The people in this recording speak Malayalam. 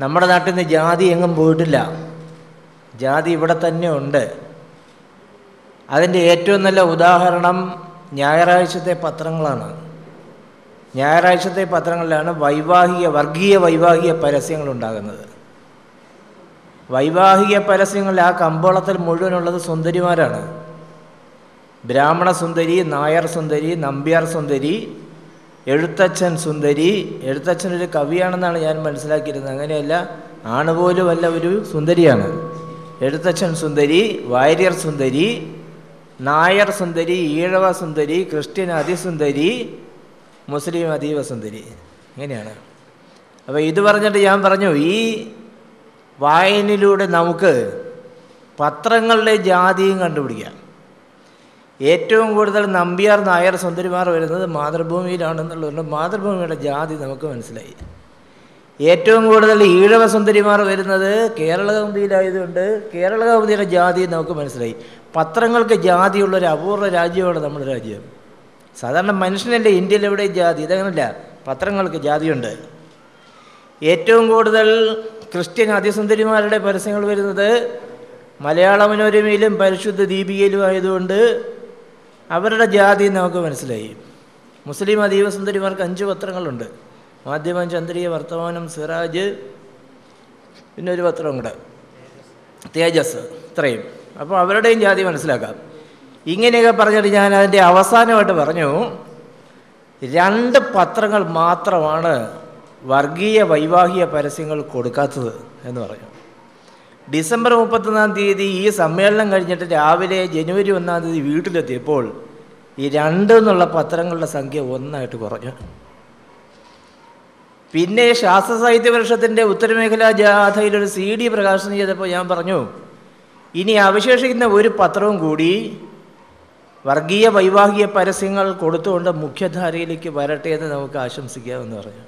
നമ്മുടെ നാട്ടിൽ നിന്ന് ജാതി എങ്ങും പോയിട്ടില്ല. ജാതി ഇവിടെ തന്നെ ഉണ്ട്. അതിന്റെ ഏറ്റവും നല്ല ഉദാഹരണം ഞായറാഴ്ചത്തെ പത്രങ്ങളാണ്. ഞായറാഴ്ചത്തെ പത്രങ്ങളിലാണ് വൈവാഹിക വർഗീയ വൈവാഹിക പരസ്യങ്ങൾ ഉണ്ടാകുന്നത് വൈവാഹിക പരസ്യങ്ങളിൽ ആ കമ്പോളത്തിൽ മുഴുവനുള്ളത് സുന്ദരിമാരാണ്. ബ്രാഹ്മണ സുന്ദരി നായർ സുന്ദരി നമ്പ്യാർ സുന്ദരി എഴുത്തച്ഛൻ സുന്ദരി. എഴുത്തച്ഛൻ ഒരു കവിയാണെന്നാണ് ഞാൻ മനസ്സിലാക്കിയിരുന്നത്. അങ്ങനെയല്ല ആണുപോലും അല്ല ഒരു സുന്ദരിയാണ്. എഴുത്തച്ഛൻ സുന്ദരി വാര്യർ സുന്ദരി നായർ സുന്ദരി ഈഴവ സുന്ദരി ക്രിസ്ത്യൻ അതിസുന്ദരി മുസ്ലിം അതീവ സുന്ദരി. ഇങ്ങനെയാണ്. അപ്പോൾ ഇത് പറഞ്ഞിട്ട് ഞാൻ പറഞ്ഞു ഈ വായനയിലൂടെ നമുക്ക് പത്രങ്ങളുടെ ജാതിയും കണ്ടുപിടിക്കാം. ഏറ്റവും കൂടുതൽ നമ്പ്യാർ നായർ സുന്ദരിമാർ വരുന്നത് മാതൃഭൂമിയിലാണെന്നുള്ളതുകൊണ്ട് മാതൃഭൂമിയുടെ ജാതി നമുക്ക് മനസ്സിലായി. ഏറ്റവും കൂടുതൽ ഈഴവ സുന്ദരിമാർ വരുന്നത് കേരള കൗമുദിയിലായതുകൊണ്ട് കേരള കൗമുദിയുടെ ജാതി നമുക്ക് മനസ്സിലായി. പത്രങ്ങൾക്ക് ജാതിയുള്ള ഒരു അപൂർവ രാജ്യമാണ് നമ്മുടെ രാജ്യം. സാധാരണ മനുഷ്യനല്ലേ ഇന്ത്യയിൽ എവിടെ ജാതി? ഇതങ്ങനല്ല. പത്രങ്ങൾക്ക് ജാതിയുണ്ട്. ഏറ്റവും കൂടുതൽ ക്രിസ്ത്യൻ അതിസുന്ദരിമാരുടെ പരസ്യങ്ങൾ വരുന്നത് മലയാള മനോരമയിലും പരിശുദ്ധ ദീപികയിലും ആയതുകൊണ്ട് അവരുടെ ജാതി നമുക്ക് മനസ്സിലായി. മുസ്ലിം അതീവ സുന്ദരിമാർക്ക് അഞ്ച് പത്രങ്ങളുണ്ട്. മാധ്യമം ചന്ദ്രിക വർത്തമാനം സിറാജ് പിന്നെ ഒരു പത്രം കൂടെ. തേജസ് ഇത്രയും. അപ്പോൾ അവരുടെയും ജാതി മനസ്സിലാക്കാം. ഇങ്ങനെയൊക്കെ പറഞ്ഞിട്ട് ഞാൻ അതിന്റെ അവസാനമായിട്ട് പറഞ്ഞു. രണ്ട് പത്രങ്ങൾ മാത്രമാണ് വർഗീയ വൈവാഹിക പരസ്യങ്ങൾ കൊടുക്കാത്തത് എന്ന് പറഞ്ഞു. ഡിസംബർ മുപ്പത്തൊന്നാം തീയതി ഈ സമ്മേളനം കഴിഞ്ഞിട്ട് രാവിലെ ജനുവരി ഒന്നാം തീയതി വീട്ടിലെത്തിയപ്പോൾ ഈ രണ്ട് എന്നുള്ള പത്രങ്ങളുടെ സംഖ്യ ഒന്നായിട്ട് കുറഞ്ഞു. പിന്നെ ശാസ്ത്ര സാഹിത്യ വർഷത്തിന്റെ ഉത്തരമേഖലാ ജാഥയിൽ ഒരു സി ഡി പ്രകാശനം ചെയ്തപ്പോൾ ഞാൻ പറഞ്ഞു ഇനി അവശേഷിക്കുന്ന ഒരു പത്രവും കൂടി വർഗീയ വൈവാഹിക പരസ്യങ്ങൾ കൊടുത്തുകൊണ്ട് മുഖ്യധാരയിലേക്ക് വരട്ടെ എന്ന് നമുക്ക് ആശംസിക്കാമെന്ന് പറഞ്ഞു.